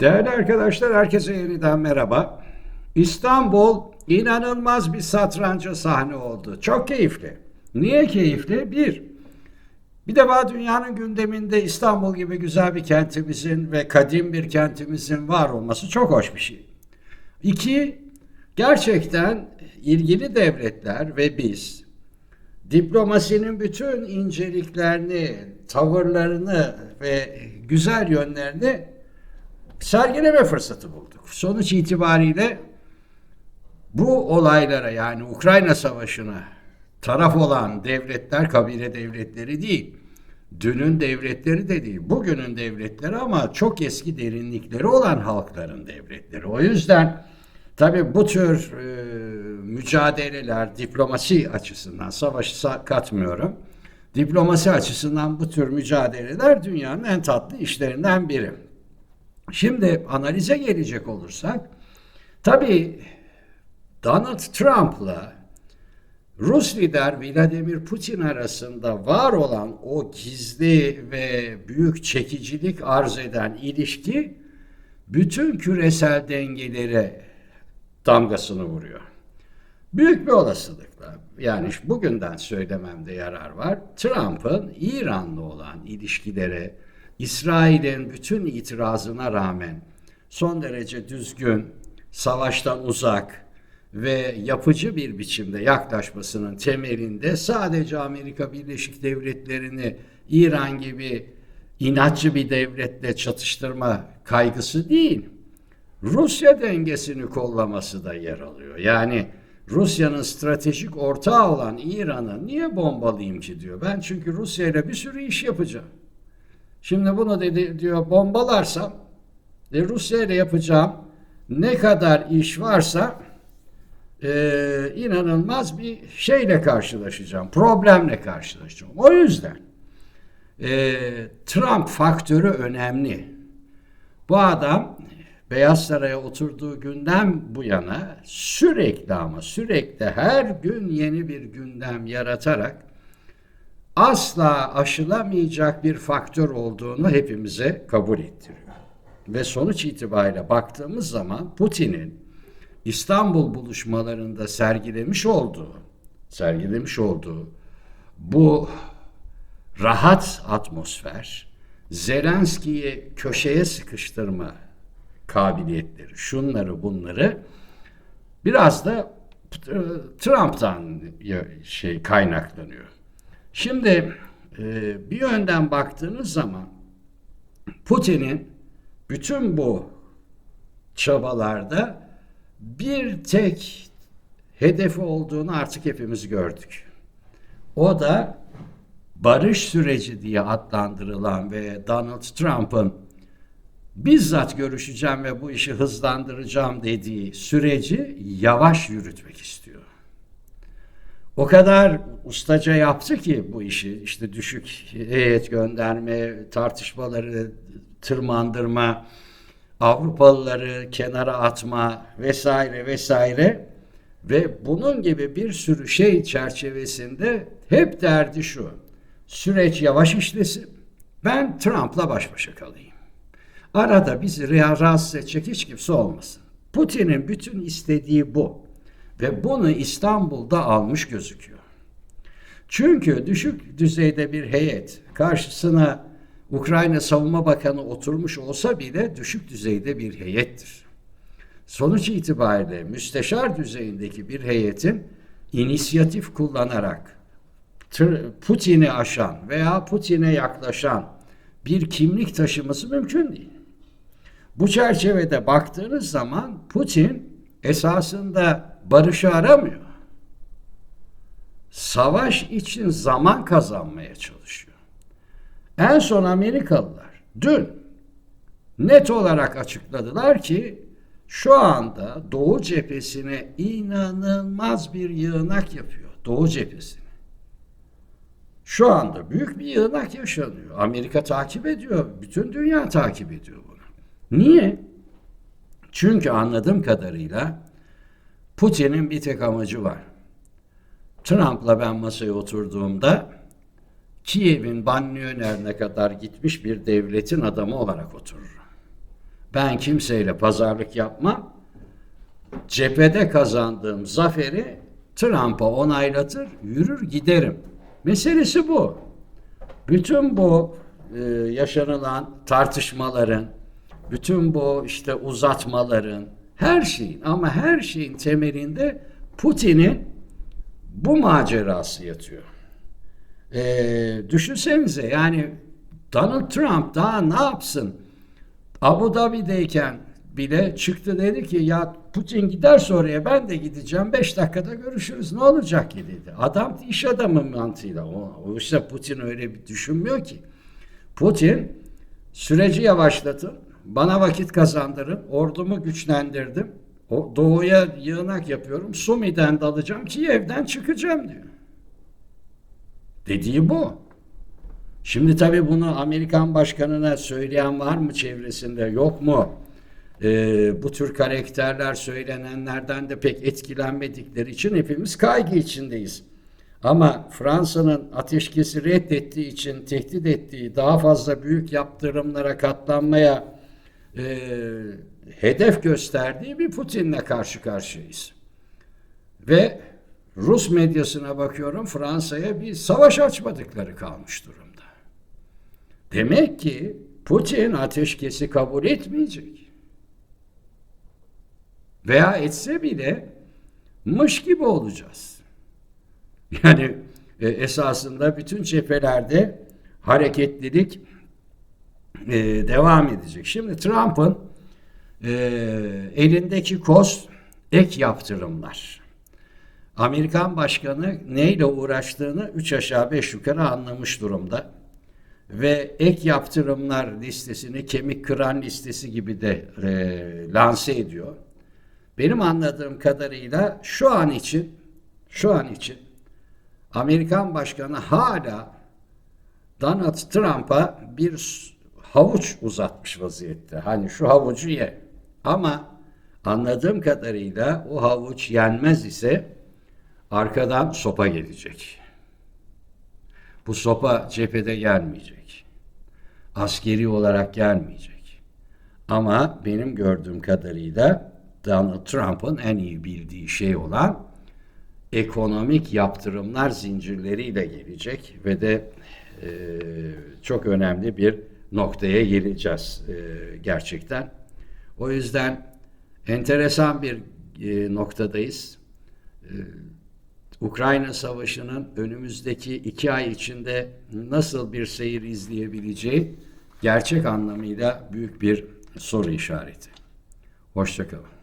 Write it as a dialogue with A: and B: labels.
A: Değerli arkadaşlar, herkese yeniden merhaba. İstanbul inanılmaz bir satranca sahne oldu. Çok keyifli. Niye keyifli? Bir, bir defa dünyanın gündeminde İstanbul gibi güzel bir kentimizin ve kadim bir kentimizin var olması çok hoş bir şey. İki, gerçekten ilgili devletler ve biz diplomasinin bütün inceliklerini, tavırlarını ve güzel yönlerini sergileme fırsatı bulduk. Sonuç itibariyle bu olaylara yani Ukrayna Savaşı'na taraf olan devletler kabile devletleri değil. Dünün devletleri de değil. Bugünün devletleri ama çok eski derinlikleri olan halkların devletleri. O yüzden tabii bu tür e, mücadeleler diplomasi açısından savaşı katmıyorum. Diplomasi açısından bu tür mücadeleler dünyanın en tatlı işlerinden biri. Şimdi analize gelecek olursak, tabii Donald Trump'la Rus lider Vladimir Putin arasında var olan o gizli ve büyük çekicilik arz eden ilişki bütün küresel dengelere damgasını vuruyor. Büyük bir olasılıkla yani bugünden söylememde yarar var. Trump'ın İran'la olan ilişkilere İsrail'in bütün itirazına rağmen son derece düzgün, savaştan uzak ve yapıcı bir biçimde yaklaşmasının temelinde sadece Amerika Birleşik Devletleri'ni İran gibi inatçı bir devletle çatıştırma kaygısı değil, Rusya dengesini kollaması da yer alıyor. Yani Rusya'nın stratejik ortağı olan İran'ı niye bombalayayım ki diyor. Ben çünkü Rusya ile bir sürü iş yapacağım. Şimdi bunu dedi diyor bombalarsam e, Rusya ile yapacağım ne kadar iş varsa e, inanılmaz bir şeyle karşılaşacağım. Problemle karşılaşacağım. O yüzden e, Trump faktörü önemli. Bu adam Beyaz Saray'a oturduğu günden bu yana sürekli ama sürekli her gün yeni bir gündem yaratarak asla aşılamayacak bir faktör olduğunu hepimize kabul ettiriyor. Ve sonuç itibariyle baktığımız zaman Putin'in İstanbul buluşmalarında sergilemiş olduğu sergilemiş olduğu bu rahat atmosfer Zelenski'yi köşeye sıkıştırma kabiliyetleri, şunları bunları biraz da Trump'tan şey kaynaklanıyor. Şimdi e, bir yönden baktığınız zaman Putin'in bütün bu çabalarda bir tek hedefi olduğunu artık hepimiz gördük. O da barış süreci diye adlandırılan ve Donald Trump'ın bizzat görüşeceğim ve bu işi hızlandıracağım dediği süreci yavaş yürütmek istiyor. O kadar ustaca yaptı ki bu işi işte düşük heyet gönderme, tartışmaları tırmandırma, Avrupalıları kenara atma vesaire vesaire ve bunun gibi bir sürü şey çerçevesinde hep derdi şu. Süreç yavaş işlesin. Ben Trump'la baş başa kalayım. Arada bizi rahatsız edecek hiç kimse olmasın. Putin'in bütün istediği bu. Ve bunu İstanbul'da almış gözüküyor. Çünkü düşük düzeyde bir heyet karşısına Ukrayna Savunma Bakanı oturmuş olsa bile düşük düzeyde bir heyettir. Sonuç itibariyle müsteşar düzeyindeki bir heyetin inisiyatif kullanarak Putin'i aşan veya Putin'e yaklaşan bir kimlik taşıması mümkün değil. Bu çerçevede baktığınız zaman Putin esasında barışı aramıyor. Savaş için zaman kazanmaya çalışıyor. En son Amerikalılar dün net olarak açıkladılar ki şu anda Doğu cephesine inanılmaz bir yığınak yapıyor. Doğu cephesine. Şu anda büyük bir yığınak yaşanıyor. Amerika takip ediyor. Bütün dünya takip ediyor bunu. Niye? Çünkü anladığım kadarıyla Putin'in bir tek amacı var. Trump'la ben masaya oturduğumda Kiev'in Banliyöner'ine kadar gitmiş bir devletin adamı olarak otururum. Ben kimseyle pazarlık yapmam. Cephede kazandığım zaferi Trump'a onaylatır, yürür giderim. Meselesi bu. Bütün bu e, yaşanılan tartışmaların, bütün bu işte uzatmaların, her şeyin ama her şeyin temelinde Putin'in bu macerası yatıyor. E, düşünsenize yani Donald Trump daha ne yapsın? Abu Dhabi'deyken bile çıktı dedi ki ya Putin giderse oraya ben de gideceğim 5 dakikada görüşürüz ne olacak ki dedi. Adam iş adamı mantığıyla o, o işte Putin öyle bir düşünmüyor ki. Putin süreci yavaşlatın bana vakit kazandırın ordumu güçlendirdim o doğuya yığınak yapıyorum Sumi'den dalacağım Kiev'den çıkacağım diyor. Dediği bu. Şimdi tabii bunu Amerikan başkanına söyleyen var mı çevresinde yok mu? Ee, bu tür karakterler söylenenlerden de pek etkilenmedikleri için hepimiz kaygı içindeyiz. Ama Fransa'nın ateşkesi reddettiği için tehdit ettiği daha fazla büyük yaptırımlara katlanmaya e, hedef gösterdiği bir Putin'le karşı karşıyayız. Ve Rus medyasına bakıyorum Fransa'ya bir savaş açmadıkları kalmış durumda. Demek ki Putin ateşkesi kabul etmeyecek. Veya etse bile mış gibi olacağız. Yani e, esasında bütün cephelerde hareketlilik e, devam edecek. Şimdi Trump'ın e, elindeki koz ek yaptırımlar. Amerikan başkanı neyle uğraştığını üç aşağı beş yukarı anlamış durumda. Ve ek yaptırımlar listesini kemik kıran listesi gibi de e, lanse ediyor. Benim anladığım kadarıyla şu an için şu an için Amerikan başkanı hala Donald Trump'a bir havuç uzatmış vaziyette. Hani şu havucu ye. Ama anladığım kadarıyla o havuç yenmez ise arkadan sopa gelecek. Bu sopa cephede gelmeyecek. Askeri olarak gelmeyecek. Ama benim gördüğüm kadarıyla Donald Trump'ın en iyi bildiği şey olan ekonomik yaptırımlar zincirleriyle gelecek ve de e, çok önemli bir noktaya geleceğiz e, gerçekten. O yüzden enteresan bir e, noktadayız. E, Ukrayna Savaşı'nın önümüzdeki iki ay içinde nasıl bir seyir izleyebileceği gerçek anlamıyla büyük bir soru işareti. Hoşçakalın.